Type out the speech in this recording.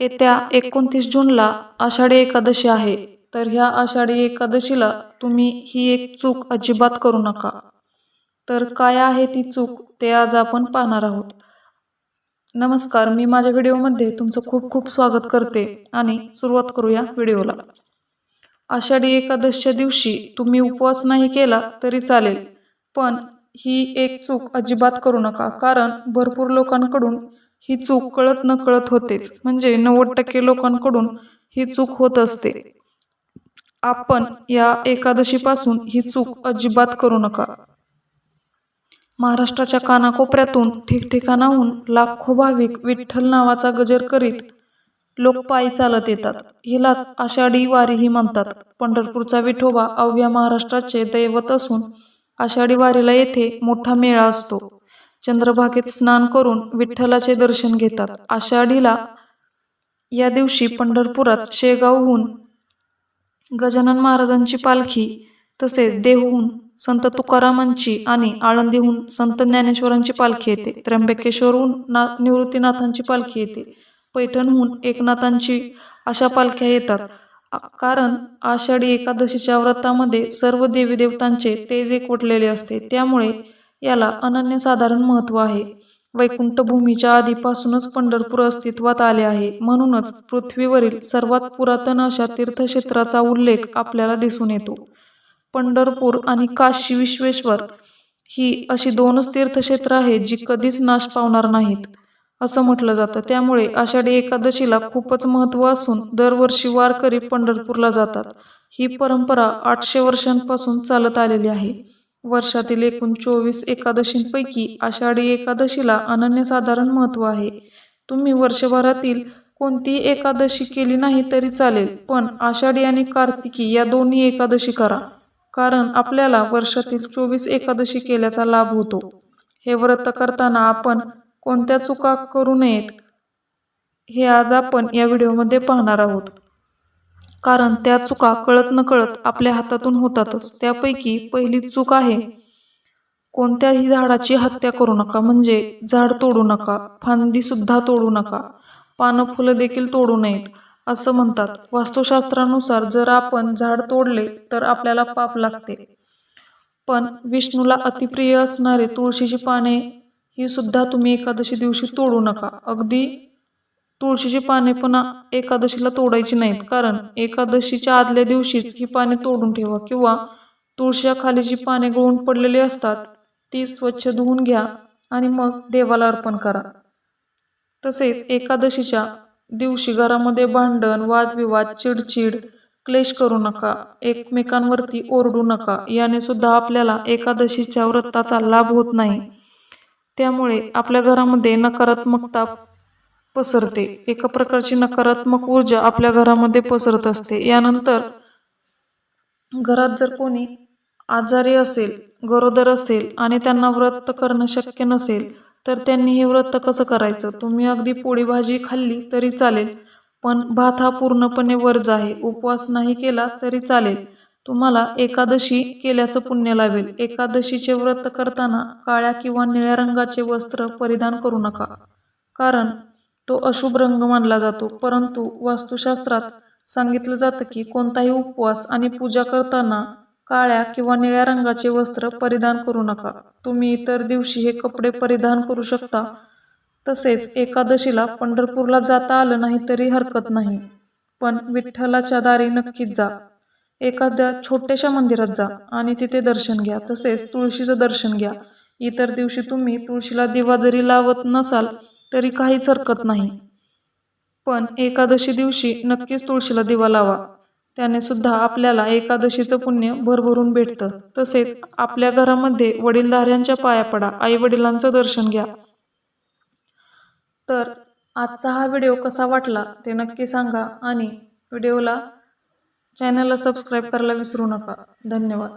येत्या एकोणतीस जूनला आषाढी एकादशी आहे. तर ह्या आषाढी एकादशीला तुम्ही ही एक चूक अजिबात करू नका. तर काय आहे ती चूक ते आज आपण पाहणार आहोत. नमस्कार मी माझ्या व्हिडिओमध्ये तुमचं खूप खूप स्वागत करते आणि सुरुवात करूया व्हिडिओला. आषाढी एकादशीच्या दिवशी तुम्ही उपवास नाही केला तरी चालेल पण ही एक चूक अजिबात करू नका कारण भरपूर लोकांकडून ही चूक कळत नकळत होतेच. म्हणजे नव्वद टक्के लोकांकडून ही चूक होत असते. आपण या एकादशीपासून ही चूक अजिबात करू नका. महाराष्ट्राच्या कानाकोपऱ्यातून ठिकठिकाणाहून लाखो भाविक विठ्ठल नावाचा गजर करीत लोक पायी चालत येतात. हिलाच आषाढी वारीही म्हणतात. पंढरपूरचा विठोबा अवघ्या महाराष्ट्राचे दैवत असून आषाढी वारीला येथे मोठा मेळा असतो. चंद्रभागेत स्नान करून विठ्ठलाचे दर्शन घेतात. आषाढीला या दिवशी पंढरपुरात शेगावहून गजानन महाराजांची पालखी तसेच देहून संत तुकारामांची आणि आळंदीहून संत ज्ञानेश्वरांची पालखी येते. त्र्यंबकेश्वरहून ना निवृत्तीनाथांची पालखी येते. पैठणहून एकनाथांची अशा पालख्या येतात. कारण आषाढी एकादशीच्या व्रतामध्ये सर्व देवी देवतांचे तेज एकवटलेले असते. त्यामुळे याला अनन्यसाधारण महत्त्व आहे. वैकुंठभूमीच्या आधीपासूनच पंढरपूर अस्तित्वात आले आहे. म्हणूनच पृथ्वीवरील सर्वात पुरातन अशा तीर्थक्षेत्राचा उल्लेख आपल्याला दिसून येतो. पंढरपूर आणि काशी विश्वेश्वर ही अशी दोनच तीर्थक्षेत्र आहेत जी कधीच नाश पावणार नाहीत. असं म्हटलं जातं. त्यामुळे आषाढी एकादशीला खूपच महत्त्व असून दरवर्षी वारकरी पंढरपूरला जातात. ही परंपरा आठशे वर्षांपासून चालत आलेली आहे. वर्षातील एकूण चोवीस एकादशींपैकी आषाढी एकादशीला अनन्यसाधारण महत्त्व आहे. तुम्ही वर्षभरातील कोणतीही एकादशी केली नाही तरी चालेल पण आषाढी आणि कार्तिकी या दोन्ही एकादशी करा कारण आपल्याला वर्षातील चोवीस एकादशी केल्याचा लाभ होतो. हे व्रत करताना आपण कोणत्या चुका करू नयेत हे आज आपण या व्हिडिओमध्ये पाहणार आहोत. कारण त्या चुका कळत नकळत आपल्या हातातून होतातच. त्यापैकी पहिली चूक आहे कोणत्याही झाडाची हत्या करू नका म्हणजे झाड तोडू नका फांदी सुद्धा तोडू नका पानं फुलं देखील तोडू नयेत असं म्हणतात. वास्तुशास्त्रानुसार जर आपण झाड तोडले तर आपल्याला पाप लागते. पण विष्णूला अतिप्रिय असणारे तुळशीची पाने ही सुद्धा तुम्ही एकादशी दिवशी तोडू नका. अगदी तुळशीची पाने पण एकादशीला तोडायची नाहीत. कारण एकादशीच्या आदल्या दिवशीच ही पाने तोडून ठेवा किंवा तुळशीच्या खाली जी पाने गळून पडलेली असतात ती स्वच्छ धुवून घ्या आणि मग देवाला अर्पण करा. तसेच एकादशीच्या दिवशी घरामध्ये भांडण वादविवाद चिडचिड क्लेश करू नका. एकमेकांवरती ओरडू नका. याने सुद्धा आपल्याला एकादशीच्या व्रताचा लाभ होत नाही. त्यामुळे आपल्या घरामध्ये नकारात्मकता पसरते. एका प्रकारची नकारात्मक ऊर्जा आपल्या घरामध्ये पसरत असते. यानंतर घरात जर कोणी आजारी असेल गरोदर असेल आणि त्यांना व्रत करणं शक्य नसेल तर त्यांनी हे व्रत कसं करायचं? तुम्ही अगदी पोळी भाजी खाल्ली तरी चालेल पण भात हा पूर्णपणे वर्ज आहे. उपवास नाही केला तरी चालेल. तुम्हाला एकादशी केल्याचं पुण्य लावेल एकादशीचे व्रत करताना काळ्या किंवा निळ्या रंगाचे वस्त्र परिधान करू नका. कारण तो अशुभ रंग मानला जातो. परंतु वास्तुशास्त्रात सांगितलं जातं की कोणताही उपवास आणि पूजा करताना काळ्या किंवा निळ्या रंगाचे वस्त्र परिधान करू नका. तुम्ही इतर दिवशी हे कपडे परिधान करू शकता. तसेच एकादशीला पंढरपूरला जाता आलं नाही तरी हरकत नाही. पण विठ्ठलाच्या दारी नक्कीच जा. एखाद्या छोट्याशा मंदिरात जा आणि तिथे दर्शन घ्या. तसेच तुळशीचं दर्शन घ्या. इतर दिवशी तुम्ही तुळशीला दिवा जरी लावत नसाल तरी काहीच हरकत नाही. पण एकादशी दिवशी नक्कीच तुळशीला दिवा लावा. त्याने सुद्धा आपल्याला एकादशीचं पुण्य भरभरून भेटतं. तसेच आपल्या घरामध्ये वडीलधाऱ्यांच्या पाया पडा आई वडिलांचं दर्शन घ्या. तर आजचा हा व्हिडिओ कसा वाटला ते नक्की सांगा आणि व्हिडिओला चॅनलला सबस्क्राईब करायला विसरू नका. धन्यवाद.